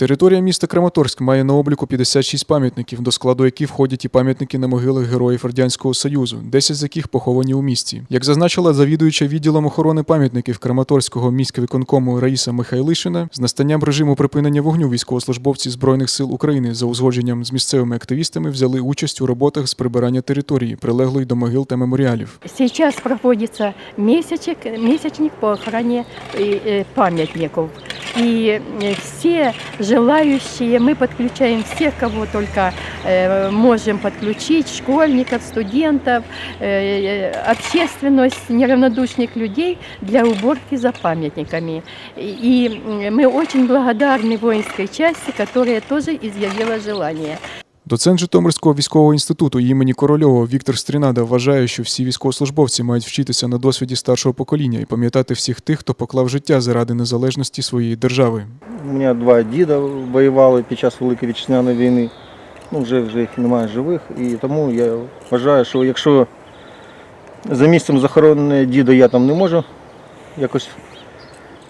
Територія міста Краматорськ має на обліку 56 пам'ятників, до складу яких входять і пам'ятники на могилах героїв Радянського Союзу, 10 з яких поховані у місті. Як зазначила завідуюча відділом охорони пам'ятників Краматорського міськвиконкому Раїса Михайлишина, з настанням режиму припинення вогню військовослужбовці Збройних сил України за узгодженням з місцевими активістами взяли участь у роботах з прибирання території, прилеглої до могил та меморіалів. Сейчас проводится месячек, месячник по охране э, э, памятников. И э, все желающие, мы подключаем всех, кого только э, можем подключить, школьников, студентов, э, э, общественность, неравнодушных людей для уборки за памятниками. И м, мы очень благодарны воинской части, которая тоже изъявила желание. Доцент Житомирського військового інституту імені Корольова Віктор Стрінада вважає, що всі військовослужбовці мають вчитися на досвіді старшого покоління і пам'ятати всіх тих, хто поклав життя заради незалежності своєї держави. У мене два діда воювали під час Великої вітчизняної війни. Ну, вже, вже їх немає живих. І тому я вважаю, що якщо за місцем захоронення діда я там не можу якось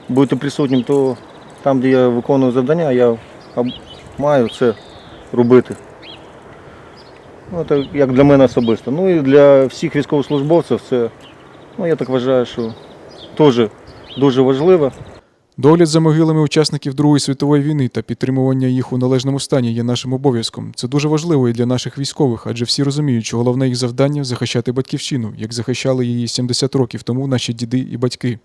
бути присутнім, то там, де я виконую завдання, я маю це робити. Ну, це як для мене особисто. Ну і для всіх військовослужбовців це, ну я так вважаю, що теж дуже важливо. Догляд за могилами учасників Другої світової війни та підтримування їх у належному стані є нашим обов'язком. Це дуже важливо і для наших військових, адже всі розуміють, що головне їх завдання захищати батьківщину, як захищали її 70 років тому наші діди і батьки.